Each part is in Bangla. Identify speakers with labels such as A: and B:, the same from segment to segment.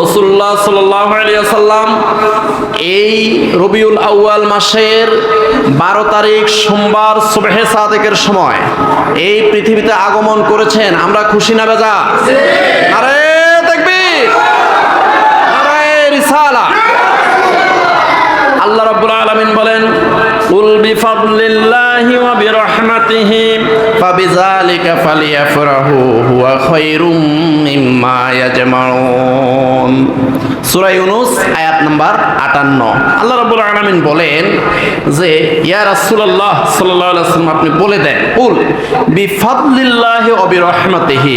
A: রসুল্লাহ সাল্লাম এই রবিউল আউয়াল মাসের বারো তারিখ সোমবার সুবহে সাদেকের সময় এই পৃথিবীতে আগমন করেছেন। আমরা খুশি না বেজা? আরে দেখবি আল্লাহ রাব্বুল আলামিন বলেন বিফাদলিল্লাহি ওয়া বিরহমাতিহি। ফাবিযালিকা ফালিয়াফরাহু হুয়া খায়রুম মিম্মা ইয়াজমাউন। সূরা ইউনূস, আয়াত নাম্বার 58 আল্লাহ রাব্বুল আলামিন বলেন যে, ইয়া রাসূলুল্লাহ সাল্লাল্লাহু আলাইহি ওয়াসাল্লাম, আপনি বলে দেন কুল বিফাদলিল্লাহি ওয়া বিরহমাতিহি।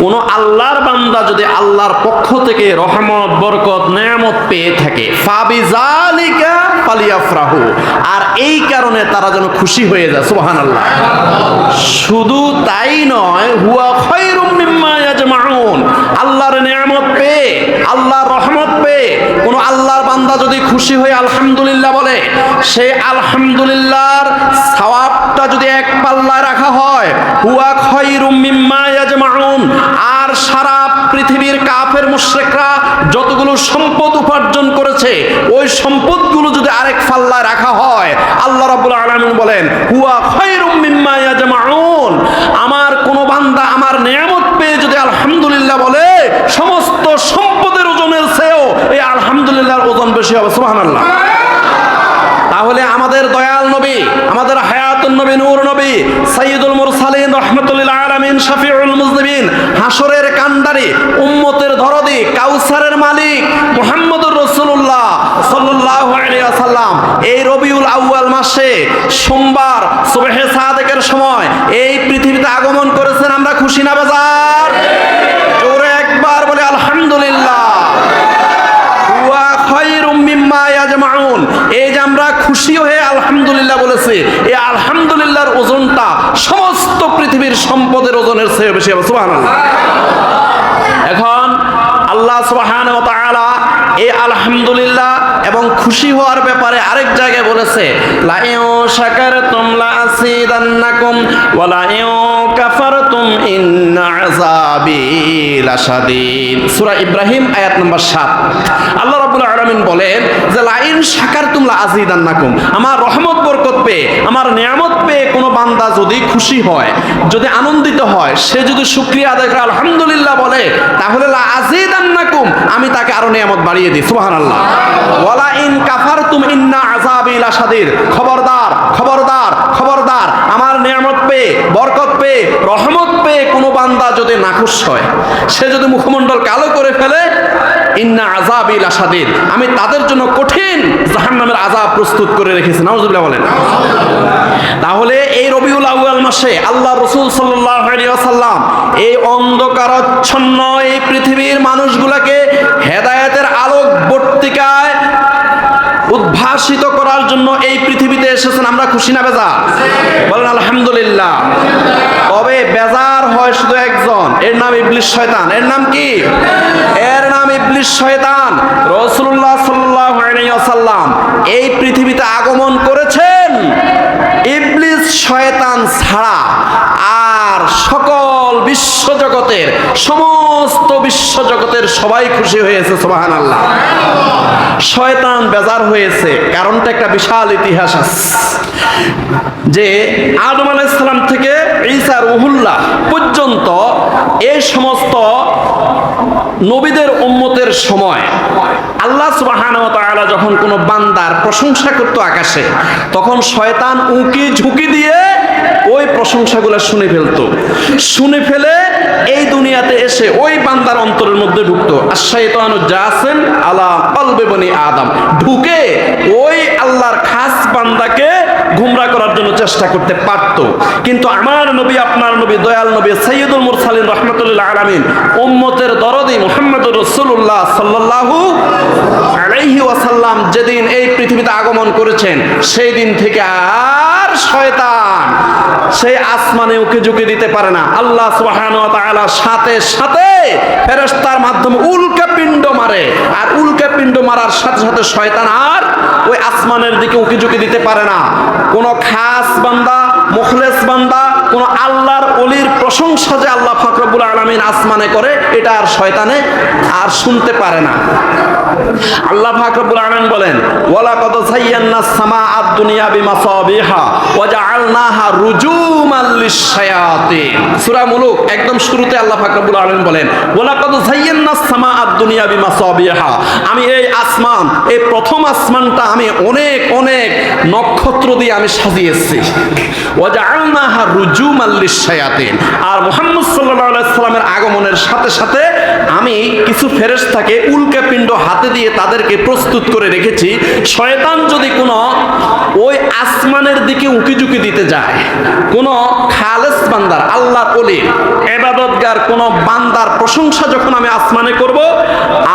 A: কোন আল্লাহর বান্দা যদি আল্লাহর পক্ষ থেকে রহমত, বরকত, নেয়ামত পেয়ে থাকে ফাবিজালিকা ফালিয়াফরাহু। আর এই কারণে তারা যেন খুশি হয়ে যায়, সুবহানাল্লাহ। শুধু তাই নয়, হুয়া খায়রুম মিম্মা ইয়াজমাউন। আল্লাহর নিয়ামত পেয়ে, আল্লাহর রহমত পেয়ে, কোন আল্লাহর বান্দা যদি খুশি হয়ে আলহামদুলিল্লাহ বলে সেই আলহামদুলিল্লাহর সওয়াবটা যদি এক পাল্লায় রাখা হয়, হুয়া খায়রুম মিম্মা ইয়াজমাউন। আর সারা পৃথিবীর কাফের মুশরিকরা যতগুলো সম্পদ উপার্জন করেছে, ওই সম্পদগুলো যদি আরেক পাল্লায় রাখা হয়, আল্লাহ রাব্বুল আলামিন বলেন, হুয়া খায়রুম মিম্মা ইয়াজমাউন। আমার কোন বান্দা আমার নিয়ামত পেয়ে যদি আলহামদুলিল্লাহ বলে, সমস্ত সম্পদের ওজনের চেয়েও এই আলহামদুলিল্লাহর ওজন বেশি হবে। সুবহানাল্লাহ। তাহলে আমাদের দয়াল নবী, আমাদের হায়াতুন নবী, নূর নবী মুরসালিন হাসরের উম্মতের দরদি কাউসারের মালিক সাল্লাল্লাহু আলাইহি এই রবিউল মাসে সোমবার সুবহে সময় এই পৃথিবীতে আগমন করেছেন, আমরা খুশি না বাজার? জোরে একবার বলে আলহামদুলিল্লাহ। এই যে আমরা খুশি হয়ে আলহামদুলিল্লাহ বলেছি, এই আলহামদুলিল্লাহর ওজনটা সমস্ত পৃথিবীর সম্পদের ওজনের চেয়ে বেশি হবে সুবাহ এখন আল্লাহ সুবাহান এই আলহামদুলিল্লাহ এবং খুশি হওয়ার ব্যাপারে আরেক জায়গায় বলেছে লাইউ শাকারতুম লাসিদান্নাকুম ওয়া লাইউ কাফারতুম ইন্না আযাবি লাশাদীদ। সূরা ইব্রাহিম আয়াত নাম্বার 7 আল্লাহ রাব্বুল আলামিন বলেন যে, লাইন শাকারতুম লাযিদান্নাকুম আমার রহমত, বরকত পেয়ে, আমার নিয়ামত পেয়ে কোনো বান্দা যদি খুশি হয়, যদি আনন্দিত হয়, সে যদি শুকরিয়া আদায় করে, আলহামদুলিল্লাহ বলে, তাহলে আমি তাকে আরও নিয়ামত বাড়িয়ে দিই। কাফারতুম ইন্না খবরদার খবরদার খবরদার, আমার নিয়ামত পেয়ে, বরকত পেয়ে, রহমত পেয়ে কোনো বান্দা যদি নাখুশ হয়, সে যদি মুখমণ্ডল কালো করে ফেলে, ইন্না আযাবি লাশাদীদ। আমি তাদের জন্য কঠিন জাহান্নামের আযাব প্রস্তুত করে রেখেছি। নাউজুবিল্লাহ বলেন। তাহলে এই রবিউল আউয়াল মাসে আল্লাহ রসুল ওয়াসাল্লাম এই অন্ধকারাচ্ছন্ন এই পৃথিবীর মানুষগুলোকে হেদায়েতের আলোক বর্তিকায় উদ্ভাসিত করার জন্য এই পৃথিবীতে এসেছেন, আমরা খুশি না বেজা বলেন, আলহামদুলিল্লাহ। তবে বেজার হয় শুধু একজন, এর নাম ইবলিশ শয়তান। এর নাম কি? এর নাম ইবলিশ শয়তান, রাসূলুল্লাহ সাল্লাল্লাহু আলাইহি ওয়াসাল্লাম। এই পৃথিবীতে আগমন করেছেন ইবলিস শয়তান ছাড়া আর সকল বিশ্বজগতের, সমস্ত বিশ্বজগতের সবাই খুশি হয়েছে সোবাহান আল্লাহ শয়তান বেজার হয়েছে, কারণটা একটা বিশাল ইতিহাস আছে। যে আদম আলাইসালাম থেকে ঈসা রুহুল্লাহ পর্যন্ত এই সমস্ত নবীদের উম্মতের সময় আল্লাহ সুবাহান তাআলা যখন কোনো বান্দার প্রশংসা করতো আকাশে, তখন শয়তান উঁকি ঝুঁকি দিয়ে ওই প্রশংসাগুলো শুনে ফেলতো। শুনে ফেলে এই দুনিয়াতে এসে ওই বান্দার অন্তরের মধ্যে ঢুকতো। আশাইতানু জাসেন আলা কলবে বনি আদম। ঢুকে ওই আল্লাহর খাস বান্দাকে গুমরা করার জন্য চেষ্টা করতে পারত। কিন্তু আমার নবী, আপনার নবী, দয়াল নবী সৈয়দুল মুরসালিন রহমতুল্লাহ আলামিন উম্মতের দরদি মুহাম্মদুর রাসূলুল্লাহ সাল্লাল্লাহু আলাইহি ওয়াসাল্লাম যেদিন এই পৃথিবীতে আগমন করেছেন, সেই দিন থেকে আর শয়তান সেই আসমানে উকে ঝুঁকে দিতে পারে না। আল্লাহ সুবহানাহু ওয়া তাআলা সাথে সাথে ফেরেশতার মাধ্যমে উল্কা পিণ্ড মারে, আর উল্কা পিণ্ড মারার সাথে সাথে শয়তান আর ওই আসমানের দিকে উকি ঝুঁকি দিতে পারে না। কোন খাস বান্দা, মুখলেস বান্দা, কোন আল্লাহর অলির প্রশংসা যে আল্লাহ ফাকরবুল আলমিন আসমানে করে, এটা আর শয়তানে আর শুনতে পারে না। আল্লাহ ফাকরবুল আলমিন বলেন ওয়ালা কত সাইয়ান্না সামা আদ দুনিয়া বিমা সাবিহা ওয়া জাআলনাহা রুজুমান লিশ-শায়াতিন। সূরা মুলুক একদম শুরুতে আল্লাহ ফাকরবুল আলমিন বলেন ওয়ালা কত সাইয়ান্না সামা আদ দুনিয়া বিমা সাবিহা আমি এই আসমান, এই প্রথম আসমানটা আমি অনেক অনেক নক্ষত্র দিয়ে আমি সাজিয়েছি। ওয়াজআলনাহা রুজুমান লিশ-শায়াতিন। আর মুহাম্মদ সাল্লাল্লাহু আলাইহি সাল্লামের আগমনের সাথে সাথে আমি কিছু ফেরেশতাকে উল্কা পিণ্ড হাতে দিয়ে তাদেরকে প্রস্তুত করে রেখেছি, শয়তান যদি কোনো ওই আসমানের দিকে উঁকি ঝুঁকি দিতে যায়, কোনো খালেস বান্দার আল্লাহ ওলি, এবাদতগার কোনো বান্দার প্রশংসা যখন আমি আসমানে করব,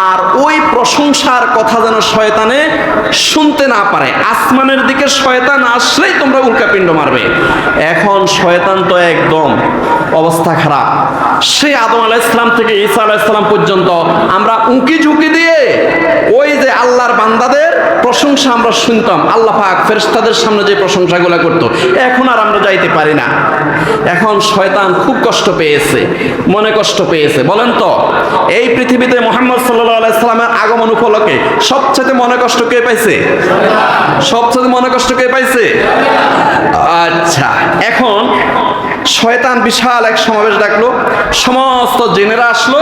A: আর ওই প্রশংসার কথা যেন শয়তানে শুনতে না পারে, আসমানের দিকে শয়তান আসলেই তোমরা উল্কাপিণ্ড মারবে। এখন শয়তান তো একদম অবস্থা খারাপ। সেই আদম আলাহ ইসলাম থেকে ঈসা আলাহ ইসলাম পর্যন্ত আমরা উঁকি ঝুঁকি দিয়ে ওই যে আল্লাহর বান্দাদের প্রশংসা আমরা শুনতাম। আল্লাহ পাক ফেরেশতাদের সামনে যে প্রশংসাগুলো করতো। এখন আর আমরা যাইতে পারি না। এখন শয়তান খুব কষ্ট পেয়েছে, মনে কষ্ট পেয়েছে। বলেন তো, এই পৃথিবীতে মোহাম্মদ সাল্লাহ আলাইসালামের আগমন উপলক্ষে সবচেয়ে মনে কষ্ট কে পাইছে? সবচেয়ে মনে কষ্ট কে পাইছে? আচ্ছা এখন শয়তান বিশাল এক সমাবেশ ডাকলো, সমস্ত জেনেরা আসলো।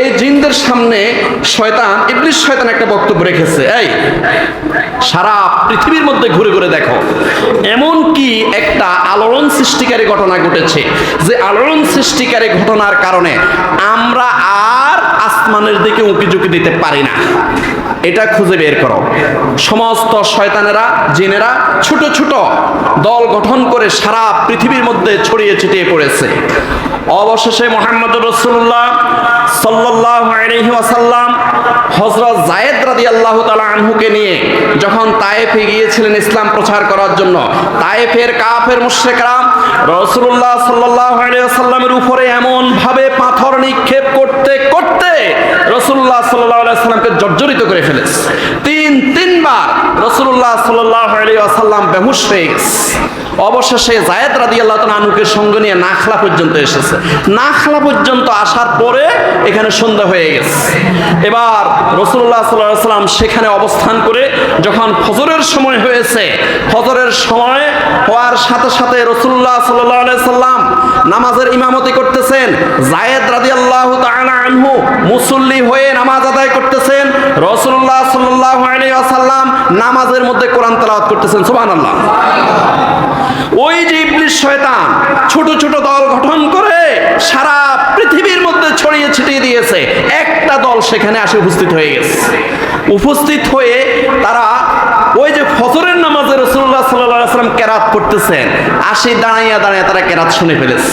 A: এই জিনদের সামনে শয়তান ইবলিশ শয়তান একটা বক্তব্য রেখেছে। এই, সারা পৃথিবীর মধ্যে ঘুরে ঘুরে দেখো এমন কি একটা আলোড়ন সৃষ্টিকারী ঘটনা ঘটেছে। যে আলোড়ন সৃষ্টিকারী ঘটনার কারণে আমরা আর আসমানের দিকে উঁকি ঝুঁকি দিতে পারি না। এটা খুঁজে বের করো। সমস্ত শয়তানেরা, জিনেরা ছোট ছোট দল গঠন করে সারা পৃথিবীর মধ্যে ছড়িয়ে ছিটিয়ে পড়েছে। অবশেষে মোহাম্মদ রসুল্লাহ সাল্লাহ আলহি হজরত জায়েদ রাদি আল্লাহ তালা আনহুকে নিয়ে যখন তায়েফে গিয়েছিলেন ইসলাম প্রচার করার জন্য, তায়েফের কাফের মুশ্রেকরা রসুল্লাহ সাল্লাহ আলিয়াল্লামের উপরে এমন ভাবে পাথর নিক্ষেপ করতে করতে রসুল্লাহ সাল্লাহ সাল্লামকে জর্জরিত করে ফেলেছে। তিন, তিনবার রসুল্লাহ সাল্লাহ আলিয়াল্লাম বেহুশ হয়ে অবশেষে জায়েদ রাদি আল্লাহ আনুকে সঙ্গে নিয়ে নাখলা পর্যন্ত এসেছে। নাখলা পর্যন্ত আসার পরে এখানে সন্ধ্যা হয়ে গেছে। এবার রসুল্লাহ সাল্লাহ সাল্লাম সেখানে অবস্থান করে যখন ফজরের সময় হয়েছে, ফজরের সময় হওয়ার সাথে সাথে রসুল্লাহ সাল্লাহ সাল্লাম নামাজের ইমামতি করতেছেন। জায়েদ রাদি আল্লাহ আনহু মুসল্লি হয়ে নামাজ আদায় করতেছেন। রসুল্লাহ সাল্লাহ আসাল্লাম নামাজের মধ্যে কোরআন তেলাওয়াত করতেছেন। সুবাহ আল্লাহ ওই যে ইবলিশ শয়তান ছোট ছোট দল গঠন করে সারা পৃথিবীর মধ্যে ছড়িয়ে ছিটিয়ে দিয়েছে। একটা দল সেখানে আসে উপস্থিত হয়ে গেছে। উপস্থিত হয়ে তারা ওই যে ফজরের নামাজে রসুল্লাহ সাল্লাম কেরাত পড়তেছেন। আসে দাঁড়াইয়া দাঁড়াইয়া তারা কেরাত শুনে ফেলেছে।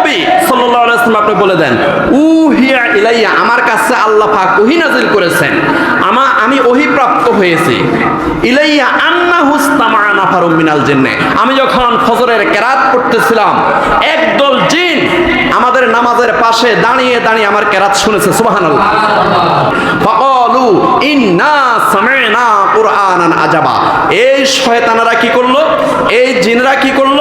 A: নবী সাল্লাল্লাহু আলাইহি ওয়াসাল্লাম আপনি বলে দেন, উহিয়া ইলাইয়া, আমার কাছে আল্লাহ পাক ওহী নাযিল করেছেন। আমা, আমি ওহী প্রাপ্ত হয়েছি। ইলাইয়া আন্না হুস্তামা নাফারুম মিনাল জিন্নে। আমি যখন ফজরের কেরাত পড়তেছিলাম, একদল জিন আমাদের নামাজের পাশে দাঁড়িয়ে দাঁড়িয়ে আমার কেরাত শুনেছে, সুবহানাল্লাহ। ফাকালু ইন্না সামি'না কুরআনান আজাবা। এই শয়তানেরা কি করল? এই জিনরা কি করল?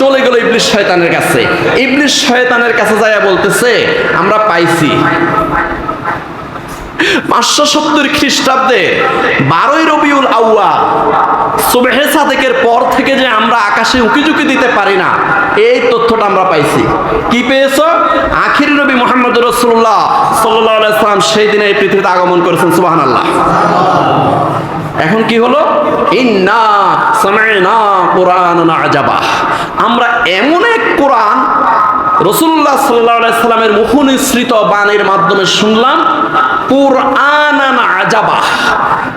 A: চলে গেল ইবলিশ শয়তানের কাছে। ইবলিশ শয়তানের কাছে যাইয়া বলতেছে, আমরা পাইছি। পাঁচশো সত্তর খ্রিস্টাব্দে বারোই রবিউল আউয়া সুবেহে সাদেকের পর থেকে যে আমরা আকাশে উকিঝুঁকি দিতে পারি না, এই তথ্যটা আমরা পাইছি। কি পেয়েছ? আখির নবী মোহাম্মদ রসুল্লাহ সাল্লাহ সেই দিনে এই পৃথিবীতে আগমন করেছেন আল্লাহ এখন কি হলো? ইন্না সামাইনা কোরআন আজাবা। আমরা এমন এক কোরআন রসুল্লাহ সাল্লাহ সাল্লামের মুখনিসৃত বাণীর মাধ্যমে শুনলাম কোরআন আজাবা।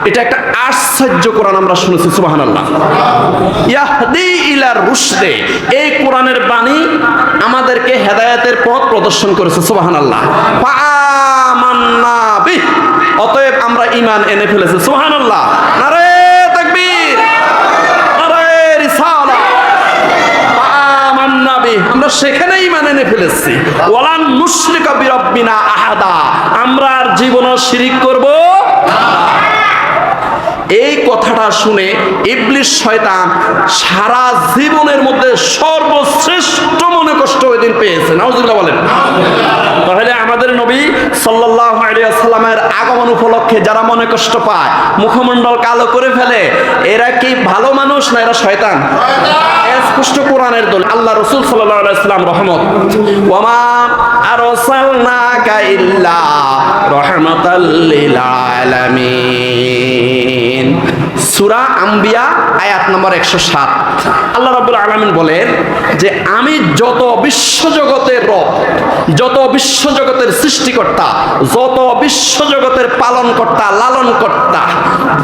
A: এটা একটা আশ্চর্য কোরআন আমরা শুনেছি সুবাহান ইয়াহদি ইলার রুশদে, এই কোরআনের বাণী আমাদেরকে হেদায়েতের পথ প্রদর্শন করেছে সুবাহান আল্লাহ ফামান্না বিহ। অতএব আমরা ইমান এনে ফেলেছি। সুহানুল্লাহ নারে তাকবীর। নারে রিসালা। আমরা সেখানে ইমান এনে ফেলেছি। ওয়ালান মুশরিকা বিরাব্বিনা আহাদা। আমরা আর জীবন শিরিক করব এই কথাটা শুনে ইবলিশ শয়তান সারা জীবনের মধ্যে সর্বশ্রেষ্ঠ মনে কষ্ট ওই দিন পেয়েছে। নাউজুবিল্লাহ বলেন। তাহলে আমাদের নবী সাল্লাল্লাহু আলাইহি সাল্লামের আগমন উপলক্ষে যারা মনে কষ্ট পায়, মুখমণ্ডল কালো করে ফেলে, এরা কি ভালো মানুষ না এরা শয়তান? স্পষ্ট কোরআনের দল আল্লাহ রসুল সাল্লাল্লাহু আলাইহি সাল্লাম রহমত। ওয়ামা আরসালনাকা ইল্লা রাহমাতাল লিল আলামিন। সূরা আম্বিয়া, আয়াত নম্বর 107 আল্লাহ রাব্বুল আলামিন বলেন যে, আমি যত বিশ্বজগতের রব, যত বিশ্বজগতের সৃষ্টিকর্তা, যত বিশ্বজগতের পালনকর্তা, লালনকর্তা,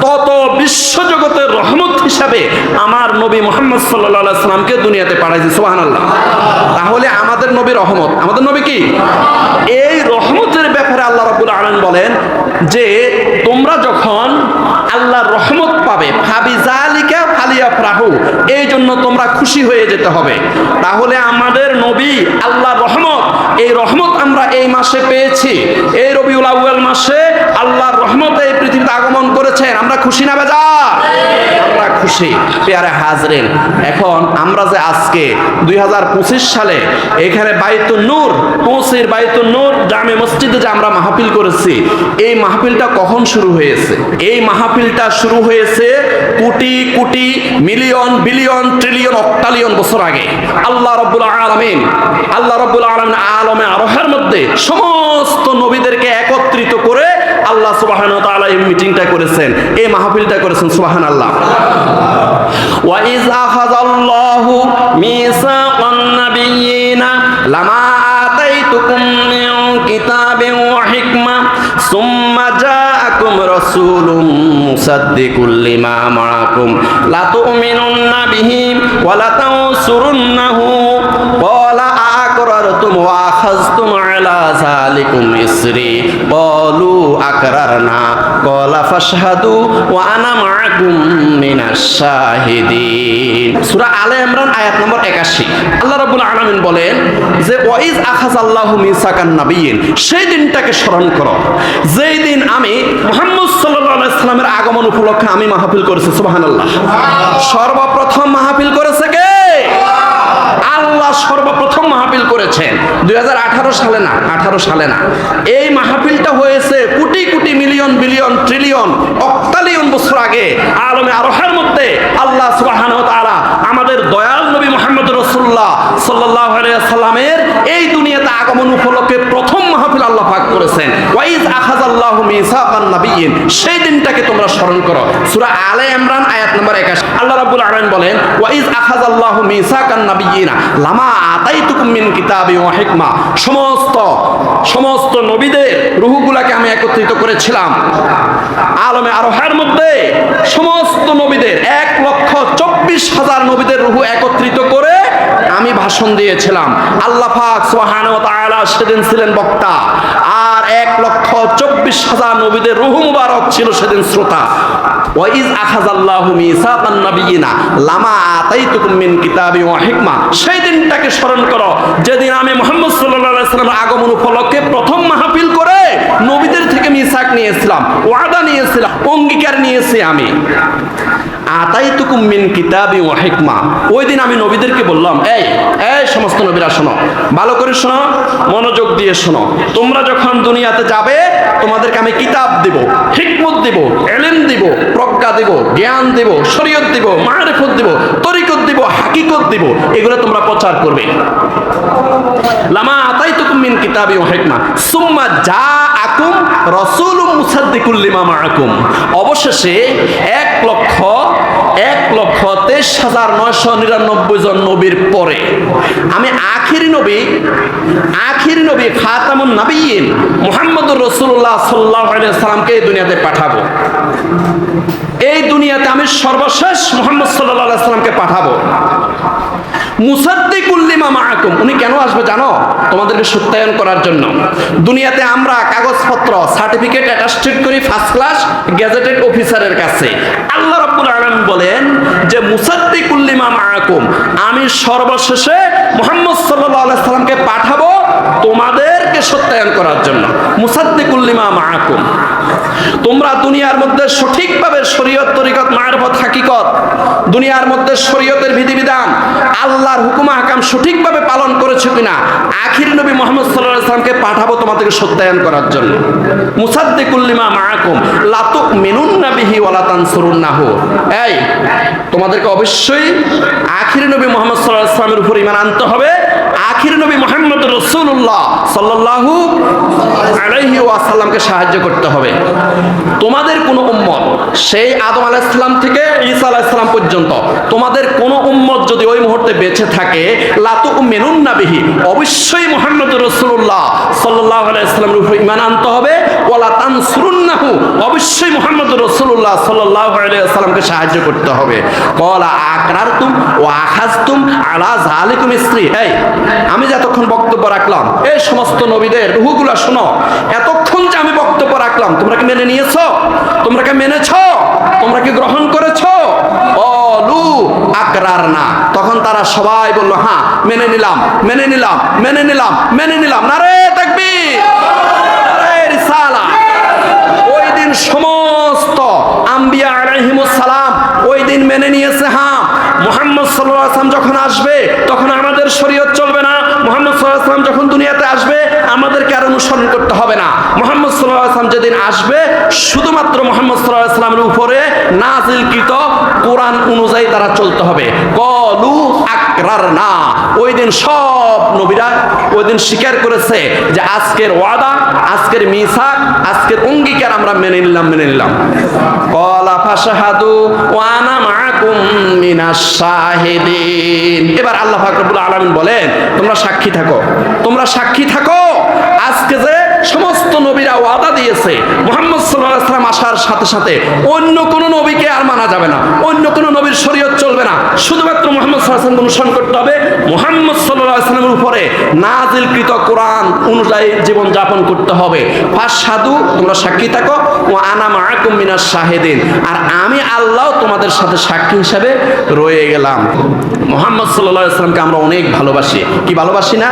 A: তত বিশ্বজগতের রহমত হিসাবে আমার নবী মোহাম্মদ আলাইহি সাল্লামকে দুনিয়াতে পাঠাইছি, সুবহানাল্লাহ। তাহলে আমাদের নবী রহমত, আমাদের নবী কি? এই রহমতের ব্যাপারে আল্লাহ রাবুল আলামিন বলেন যে তোমরা যখন আল্লাহর রহমত পাবে ফাবি জালিকা ফালিয়া ফ্রাহু, এই জন্য তোমরা খুশি হয়ে যেতে হবে। তাহলে আমাদের নবী আল্লাহর রহমত, এই রহমত আমরা এই মাসে পেয়েছি। এই রবিউল মাসে আল্লাহর রহমত এই পৃথিবীতে আগমন করেছেন। আমরা খুশি না বেজা? আমরা খুশি, পেয়ারে হাজরেন। এখন আমরা যে আজকে দুই হাজার পঁচিশ সালে এখানে বাইতুন নূর পৌঁছের নূর জামে মসজিদে যে আমরা মাহফিল করেছি, এই মাহফিলটা কখন শুরু হয়েছে? এই মাহফিলটা শুরু হয়েছে crore crore million, billion, trillion, অক্টালিয়ন বছর আগে। আল্লাহ রব্বুল আলমিন, আল্লাহ রব্বুল আলমিন আলমে আরোহের মধ্যে সমস্ত নবীদেরকে একত্রিত করে আল্লাহ সুবাহান তাআলা এই মিটিংটা করেছেন, এই মাহফিলটা করেছেন সুবাহান আল্লাহ ওয়াইজ আখাযাল্লাহু মিসাকান নাবিয়িনা লামা আতাইতুকুম মিন কিতাবিন ওয়া সুম্মা জাআকুম রাসূলুম মুসাদ্দিকুল লিমা মাআকুম। লা তু'মিনুন্না বিহি ওয়া লা তানসুরুন্নাহু আলা ইমরান আয়াত নম্বর 81 আল্লাহ রাব্বুল আলামিন বলেন যে মিসাকান নাবিয়িন সেই দিনটাকে স্মরণ করো। যেই দিন আমি মুহাম্মদ সাল্লাল্লাহু আলাইহি সাল্লামের আগমন উপলক্ষে আমি মাহফিল করেছি, সুবহানাল্লাহ। সর্বপ্রথম মাহফিল করেছে সর্বপ্রথম মাহফিল করেছেন, দুই হাজার আঠারো সালে না, আঠারো সালে না। এই মাহফিলটা হয়েছে crore crore million, billion, trillion, অক্তালিয়ন বছর আগে, আলমে আরোহার মধ্যে আল্লাহ তাআলা আমাদের দয়াল নবী মোহাম্মদ রসুল্লাহ সাল্লাহ সাল্লামের এই দুনিয়াতে আগমন উপলক্ষে প্রথম মাহফিল আল্লাহ পাক করেছেন। ওয়াইজ আখাযাল্লাহু মিসাকান নাবিয়িন সেই দিনটাকে তোমরা স্মরণ করো। সূরা আলে ইমরান আয়াত নম্বর 21 আল্লাহ রাব্বুল আলামিন বলেন ওয়াইজ আখাযাল্লাহু মিসাকান নাবিয়িনা লামা আতাইতুকুম মিন কিতাবি ওয়া হিকমা। সমস্ত সমস্ত নবীদের রূহগুলাকে আমি একত্রিত করেছিলাম। আলমে আরোহের মধ্যে সমস্ত নবীদের এক লক্ষ চব্বিশ হাজার নবীদের রুহু একত্রিত করে আমি ভাষণ দিয়েছিলাম। আল্লাহ সেদিন ছিলেন বক্তা। আর এক লক্ষ চব্বিশ হাজার নবীদের রুহু মুবারক ছিল সেদিন শ্রোতা। সেই দিনটাকে স্মরণ করো। যেদিন আমি মুহাম্মদ আগমন উপলক্ষে প্রথম মাহফিল করে নবীদের মিসাক নিয়েছিলাম, ওয়াদা নিয়েছিলাম, অঙ্গীকার নিয়েছি আমি। আতাইতুকুম মিন কিতাবি ওয়া হিকমা। ওই দিন আমি নবীদেরকে বললাম, এই এই সমস্ত নবীরা শোনো, ভালো করে শোনো, মনোযোগ দিয়ে শোনো। তোমরা যখন দুনিয়াতে যাবে, তোমাদেরকে আমি কিতাব দিব, হিকমত দিব, এলেম দিব, প্রজ্ঞা দিব, জ্ঞান দিব, শরীয়ত দিব, মারিফত দিব, তরিকত দিব, হাকিকত দিব, এগুলো তোমরা প্রচার করবে। লামা আতাইতুকুম মিন কিতাবি ওয়া হিকমা। সুম্মা জাআকুম রাসূলুম মুসাদ্দিকুল লিমা মাআকুম। অবশেষে এক লক্ষ এক লক্ষ তেইশ হাজার নয়শো নিরানব্বই জন নবীর পরে। আমি আখিরি নবী আখিরি নবী খাতামুন নাবিয়িন মুহাম্মদুর রাসূলুল্লাহ সাল্লাল্লাহু আলাইহি সাল্লামকে এই দুনিয়াতে পাঠাবো। এই দুনিয়াতে আমি সর্বশেষ মুহাম্মদ আলাইহি সাল্লামকে পাঠাবো। মুসাদ্দিকুল্লিমা মাআকুম। উনি আমি সর্বশেষে মুহাম্মদ সাল্লামকে পাঠাবো তোমাদেরকে সত্যায়ন করার জন্য। মুসাদ্দিকুল্লিমা মাআকুম। তোমরা দুনিয়ার মধ্যে সঠিকভাবে শরীয়ত তরিকত মারফত হাকিকত, দুনিয়ার মধ্যে শরীয়তের বিধিবিধান আল্লাহর হুকুম হাকাম সঠিকভাবে পালন করেছ কিনা? আখির নবী মোহাম্মদ সাল্লাল্লাহু আলাইহি সাল্লামকে পাঠাবো তোমাদেরকে সত্যায়ন করার জন্য। মুসাদ্দিকুল্লিমা মাআকুম, লা তুমিনুন্না বিহি ওয়ালা তানসুরুন্নাহু। এই, তোমাদেরকে অবশ্যই আখির নবী মোহাম্মদ আলাইহি সাল্লামের উপর ইমান আনতে হবে। আখির নবী মোহাম্মদ রাসূলুল্লাহ সাল্লাল্লাহু আলাইহি ওয়াসাল্লামকে সাহায্য করতে হবে। তোমাদের কোনো উম্মত সেই আদম আলাইহিসসালাম থেকে ঈসা আলাইহিসসালাম পর্যন্ত, তোমাদের কোনো উম্মত যদি ওই মুহূর্তে বেঁচে থাকে, লাতু মেনুন্না বিহি, অবশ্যই মুহাম্মদ রাসূলুল্লাহ সাল্লাল্লাহু আলাইহি সাল্লামের উপর ঈমান আনতে হবে, ওয়ালা তানসুরুন্নাহু, অবশ্যই মুহাম্মদ রাসূলুল্লাহ সাল্লাল্লাহু আলাইহি সাল্লামকে সাহায্য করতে হবে। কলা আকরারতুম ওয়া আখাযতুম আলা যালিকুম ইসরি এই, আমি যতক্ষণ বক্তব্য রাখলাম, এই সমস্ত নবীদের রুহুগুলা শোনো। এতক্ষণ যে আমি বক্তব্য রাখলাম, তোমরা কি মেনে নিয়েছ? তোমরা কি মেনেছ? তোমরা কি গ্রহণ করেছ? অলু আকরার না। তখন তারা সবাই বলল হ্যাঁ মেনে নিলাম মেনে নিলাম মেনে নিলাম মেনে নিলাম। না রে তাকবীর নারে রিসালা ওই দিন সমস্ত আম্বিয়া আলাইহিমুস সালাম ওই দিন মেনে নিয়েছে হ্যাঁ মুহাম্মদ সাল্লাল্লাহু আলাইহি ওয়াসাল্লাম যখন আসবে তখন আমাদের শরীয়ত চলবে না মুহাম্মদ সাল্লাল্লাহু আলাইহি ওয়াসাল্লাম যখন দুনিয়াতে আসবে আমাদেরকে আর অনুসরণ করতে হবে না মুহাম্মদ যেদিন আসবে, শুধুমাত্র মুহাম্মদ সাল্লাল্লাহু আলাইহি ওয়াসাল্লামের উপরে নাজিলকৃত কোরআন অনুযায়ী তারা চলতে হবে। কলু আকরার না ওই দিন সব নবীরা ওই দিন স্বীকার করেছে যে আজকের ওয়াদা, আজকের মিসাক, আজকের অঙ্গীকার আমরা মেনে নিলাম মেনে নিলাম। কলা ফাশাহাদু ওয়ানা মাকুম মিনাশ শাহিদিন। এবার আল্লাহ পাক রব্বুল আলামিন বলেন, তোমরা সাক্ষী থাকো, তোমরা সাক্ষী থাকো সমস্ত নবীরা ওয়াদা দিয়েছে। মোহাম্মদ সাল্লাল্লাহু আলাইহি সাল্লাম আসার সাথে সাথে অন্য কোনো নবীকে আর মানা যাবে না। অন্য কোনো নবীর শরীয়ত চলবে না। শুধুমাত্র মোহাম্মদ সাল্লাল্লাহু আলাইহি সাল্লাম অনুসরণ করতে হবে। মোহাম্মদ সাল্লাল্লাহু আলাইহি সাল্লামের উপরে নাজিলকৃত কোরআন অনুযায়ী জীবন যাপন করতে হবে। ফাসাদু তোমরা সাক্ষী থাকো। আর আমি আল্লাহ তোমাদের সাথে সাক্ষী হিসাবে রয়ে গেলাম। মোহাম্মদ সাল্লাল্লাহু আলাইহি সাল্লামকে আমরা অনেক ভালোবাসি। কি ভালোবাসি না?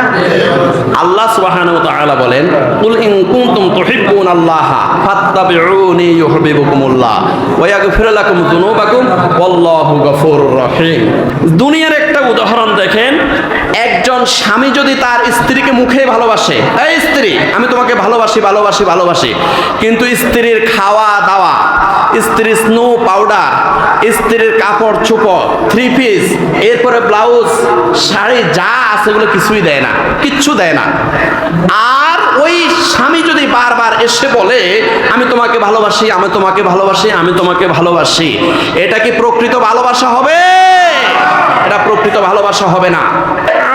A: আল্লাহ সুবহানাহু ওয়া তাআলা বলেন, কুল ইন কুনতুম তুহিব্বুন আল্লাহ ফাত্তাবিউনি ইউহিব্বুকুমুল্লাহ ওয়া ইয়াগফির লাকুম যুনুবাকুম, ওয়াল্লাহু গফুরুর রহিম। দুনিয়ার একটা উদাহরণ দেখেন, একজন স্বামী যদি তার স্ত্রীকে মুখে ভালোবাসে, এই স্ত্রী, আমি তোমাকে ভালোবাসি ভালোবাসি ভালোবাসি, কিন্তু স্ত্রীর খাওয়া দাওয়া, স্ত্রীর স্নো পাউডার স্ত্রীর কাপড় চোপড় থ্রি পিস এরপরে ব্লাউজ শাড়ি যা আছে এগুলো কিছুই দেয় না, কিচ্ছু দেয় না। আর ওই স্বামী যদি বারবার এসে বলে, আমি তোমাকে ভালোবাসি, আমি তোমাকে ভালোবাসি, আমি তোমাকে ভালোবাসি, এটা কি প্রকৃত ভালোবাসা হবে? এটা প্রকৃত ভালোবাসা হবে না।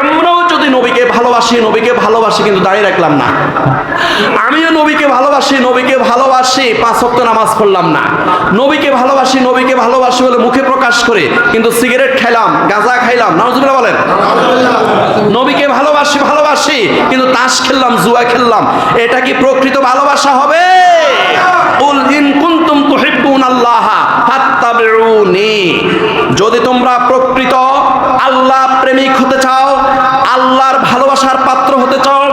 A: আমরাও যদি নবীকে ভালোবাসি নবীকে ভালোবাসি কিন্তু দাঁড়িয়ে রাখলাম না। আমিও নবীকে ভালোবাসি নবীকে ভালোবাসি, পাঁচ ওয়াক্ত নামাজ পড়লাম না। নবীকে ভালোবাসি নবীকে ভালোবাসি বলে মুখে প্রকাশ করে, কিন্তু সিগারেট খাইলাম, গাঁজা খাইলাম, নাউজুবিল্লাহ বলেন। নবীকে ভালোবাসি ভালোবাসি, কিন্তু তাস খেললাম, জুয়া খেললাম। এটা কি প্রকৃত ভালোবাসা হবে? উল ইন কুনতুম তুহিব্বুন আল্লাহ ফাত্তাবিউনি। যদি তোমরা প্রকৃত প্রেমিক হতে চাও, আল্লাহর ভালোবাসার পাত্র হতে চাও,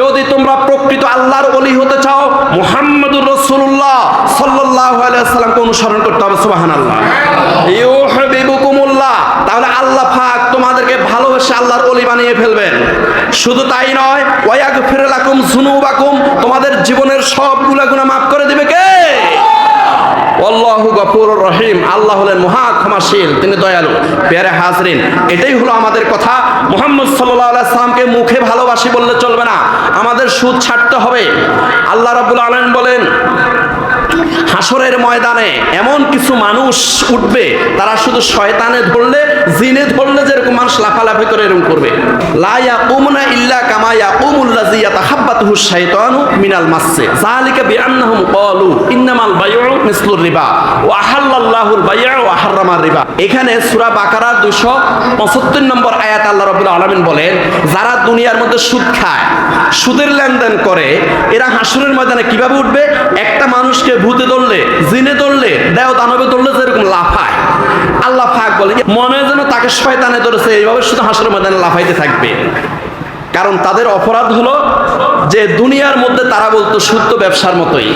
A: যদি তোমরা প্রকৃত আল্লাহর অলি হতে চাও, মুহাম্মদুর রাসূলুল্লাহ সাল্লাল্লাহু আলাইহি ওয়াসাল্লামকে অনুসরণ করতে হবে, সুবহানাল্লাহ। ইউহিব্বুকুমুল্লাহ, তাহলে আল্লাহ পাক তোমাদেরকে ভালোবেসে আল্লাহর অলি বানিয়ে ফেলবেন। শুধু তাই নয় ওয়ায়াগফির লাকুম যুনুবাকুম, তোমাদের জীবনের সব গুনাহ মাফ করে দিবে কে? আল্লাহু গফুর রহিম, আল্লাহ হলেন মহা ক্ষমাশীল, তিনি দয়ালু, পেয়ারে হাজরিন। এটাই হলো আমাদের কথা। মোহাম্মদ সাল্লাহ সাল্লামকে মুখে ভালোবাসি বললে চলবে না। আমাদের সুদ ছাড়তে হবে। আল্লাহ রাবুল আলম বলেন হাসরের ময়দানে এমন কিছু মানুষ উঠবে, তারা শুধু শয়তানে ধরলে, জিনে ধরলে যেরকম মানুষ লাফালাফি করে এরকম করবে। লা ইয়াকুমুনা ইল্লা কামা ইয়াকুমুল্লাযী ইয়াতাহাব্বাতুহু শাইতানু মিনাল বিআন্নাহুম ক্বালু ইন্নামাল বাইউ মিসলুর রিবা, ওয়া বাই'a ওয়া হাররামার রিবা। এখানে সূরা বাকারার 275 নম্বর আয়াত আল্লাহ রাব্বুল আলামিন বলেন, যারা দুনিয়ার মধ্যে সুদ খায়, সুদের লেনদেন করে, এরা হাসরের ময়দানে কীভাবে উঠবে? একটা মানুষকে ভূতে ধরলে, জিনে ধরলে দেও দানবে ধরলে যেরকম লাফায়। আল্লাহ পাক বলে মনে যেন তাকে শয়তানে ধরেছে, এইভাবে শুধু হাসরের ময়দানে লাফাইতে থাকবে। কারণ তাদের অপরাধ হলো যে দুনিয়ার মধ্যে তারা বলতো, শুদ্ধ ব্যবসার মতোই।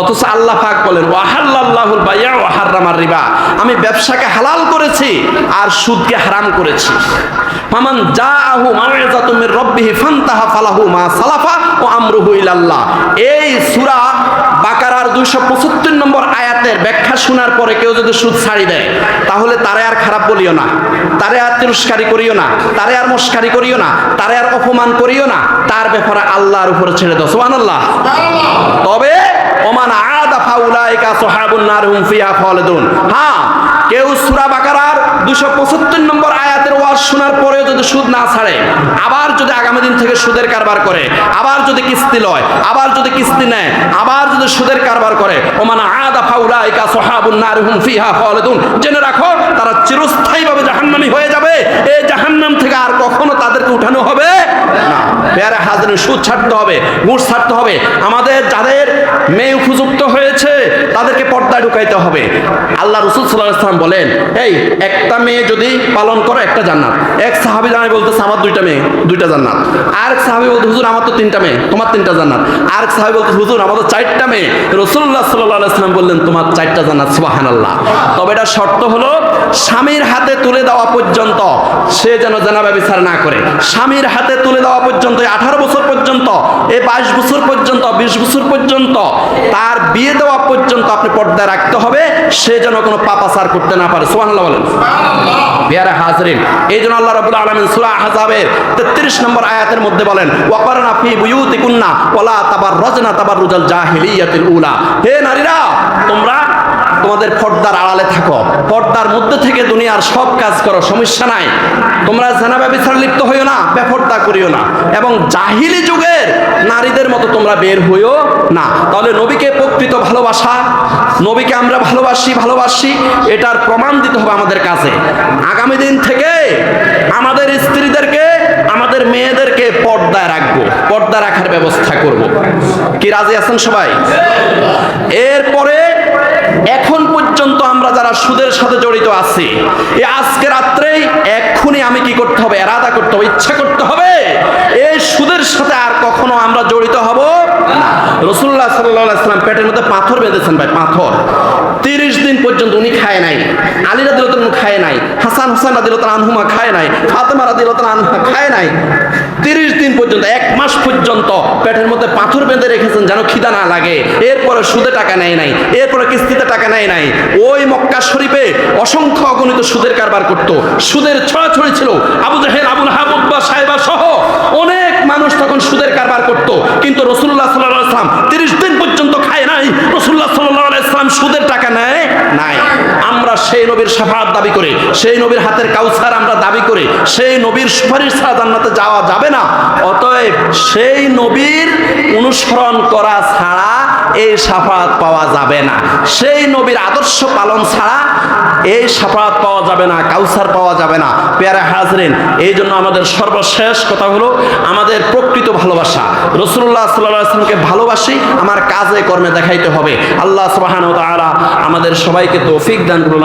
A: অথচ আল্লাহ পাক বলেন ওয়াহাল্লাহুল বাইয়া ওয়াহাররামার রিবা। আমি ব্যবসাকে হালাল করেছি আর সুদকে হারাম করেছি। ফামান জাআহু মাউইযাতুম মির রাব্বিহি ফান্তাহা ফালাহু মা সালাফা ও আমরুহু ইলাল্লাহ। এই সূরা বাকারার 275 নম্বর আয়াতের ব্যাখ্যা শোনার পরে কেউ যদি সুদ ছাড়ি দেয় তাহলে তারে আর খারাপ বলিও না তারে আর তিরস্কারি করিও না তারে আর মস্কারি করিও না তারে আর অপমান করিও না তার ব্যাপারে আল্লাহর উপরে ছেড়ে দাও। আল্লাহ তবে ওমান আদা ফাউলাইকা সাহাবুন নার হুম ফিহা খালিদুন। হ্যাঁ কেউ সূরা বাকারার 275 নম্বর আয়াতের ওয়াজ শোনার পরেও যদি সুদ না ছাড়ে, আবার যদি আগামী দিন থেকে সুদের কারবার করে, আবার যদি কিস্তি লয়, আবার যদি কিস্তি নেয়, আবার যদি সুদের কারবার করে, ওমান আদা ফাউলাইকা সাহাবুন নার হুম ফিহা খালিদুন। জেনে রাখো তারা চিরস্থায়ী ভাবে জাহান্নামী হয়ে যাবে। এই জাহান্নাম থেকে আর কখনো তাদেরকে উঠানো হবে না। পেয়ারে হাজারে সুদ ছাড়তে হবে ঘুষ ছাড়তে হবে। আমাদের যাদের মেয়ে উপযুক্ত হয়েছে তাদেরকে পর্দায় ঢুকাইতে হবে। আল্লাহ রসুল সাল্লাহ ইসলাম বলেন, এই, একটা মেয়ে যদি পালন করো, একটা জান্নাত। এক সাহাবি জানাই বলতেছে, আমার দুইটা মেয়ে, দুইটা জান্নাত। আর এক সাহাবি বলতে হুজুর, আমার তো তিনটা মেয়ে, তোমার তিনটা জান্নাত। আর এক সাহাবি বলতে হুজুর, আমার তো চারটা মেয়ে। রসুল্লাহ সাল্লাহ ইসলাম বললেন, তোমার চারটা জান্নাত সুবাহান আল্লাহ তবে এটা শর্ত হলো, স্বামীর হাতে তুলে দেওয়া পর্যন্ত সে যেন জানাবে বিচার না করে। স্বামীর হাতে তুলে দেওয়া পর্যন্ত আঠারো বছর পর্যন্ত, এই বাইশ বছর পর্যন্ত, বিশ বছর পর্যন্ত, তার বিয়ে দেওয়া পর্যন্ত আপনি পর্দায় রাখতে হবে, সে যেন কোনো পাপাচার করতে না পারে। সোহানাল্লাহ বলেন। বিয়ারে হাজরিন, এই জন্য আল্লাহ রাব্বুল আলামিন সূরা হাজাবের 33 নম্বর আয়াতের মধ্যে বলেন, ওয়াকারনা ফি বুয়ুতিকুন্না ওয়ালা তাবাররাজনা তাবাররুজাল জাহিলিয়াতিল উলা। হে নারীরা, তোমরা তোমাদের পর্দার আড়ালে থাকো। পর্দার মধ্যে থেকে দুনিয়ার সব কাজ করো, সমস্যা নাই। তোমরা জানা ব্যবচার লিপ্ত হইও না, বেপর্দা করিও না। এবং জাহিলি যুগের নারীদের মতো তোমরা বের হইও না। তাহলে নবীকে প্রকৃত ভালোবাসা, নবীকে আমরা ভালোবাসি ভালোবাসি, এটার প্রমাণ দিতে হবে আমাদের কাছে। আগামী দিন থেকে আমাদের স্ত্রীদেরকে, আমাদের মেয়েদেরকে পর্দায় রাখব, পর্দা রাখার ব্যবস্থা করব। কি রাজি আছেন সবাই? এরপরে এখন পর্যন্ত আমরা যারা সুদের সাথে জড়িত আছি এই আজকে রাত্রেই এক্ষুনি আমি কি করতে হবে? এরাদা করতে হবে, ইচ্ছা করতে হবে। এই সুদের সাথে আর কখনো আমরা জড়িত হব রসুল্লাহ সাল্লাহ ইসলাম পেটের মধ্যে পাথর বেঁধেছেন ভাই, পাথর। তিরিশ দিন পর্যন্ত উনি খায় নাই, আলী রাদিল খায় নাই, হাসান হোসেন রাদিল আনহুমা খায় নাই, ফাতেমা রাদিল আনহা খায় নাই। তিরিশ দিন পর্যন্ত, এক মাস পর্যন্ত পেটের মধ্যে পাথর বেঁধে রেখেছেন যেন খিদা না লাগে। এরপরে সুদে টাকা নেয় নাই, এরপরে কিস্তিতে টাকা নেয় নাই। ওই মক্কা শরীফে অসংখ্য অগণিত সুদের কারবার করত। সুদের ছড়াছড়ি ছিল। আবু জাহেল আবুল হাবুব্বা সাহেবা সহ অনেক মানুষ তখন সুদের কারবার করত। কিন্তু রসুল্লাহ সাল্লাহ ইসলাম তিরিশ দিন পর্যন্ত খায় নাই। রসুল্লাহ সাল্লাহ ইসলাম সুদের টাকা নেয় নাই। সেই নবীর সাফাত দাবি করে, সেই নবীর হাতের কাউসার আমরা দাবি করে, সেই নবীর সুপারিশ ছাড়া জান্নাতে যাওয়া যাবে না। অতএব সেই নবীর অনুসরণ করা ছাড়া এই সাফাত পাওয়া যাবে না। সেই নবীর আদর্শ পালন ছাড়া এই সাফাত পাওয়া যাবে না, কাউসার পাওয়া যাবে না। পেয়ারে হাজরিন, এই জন্য আমাদের সর্বশেষ কথা হলো আমাদের প্রকৃত ভালোবাসা। রসুল্লাহ সাল্লাহ আসলামকে ভালোবাসি, আমার কাজে কর্মে দেখাইতে হবে। আল্লাহ সুবাহান আমাদের সবাইকে তৌফিক দান করুন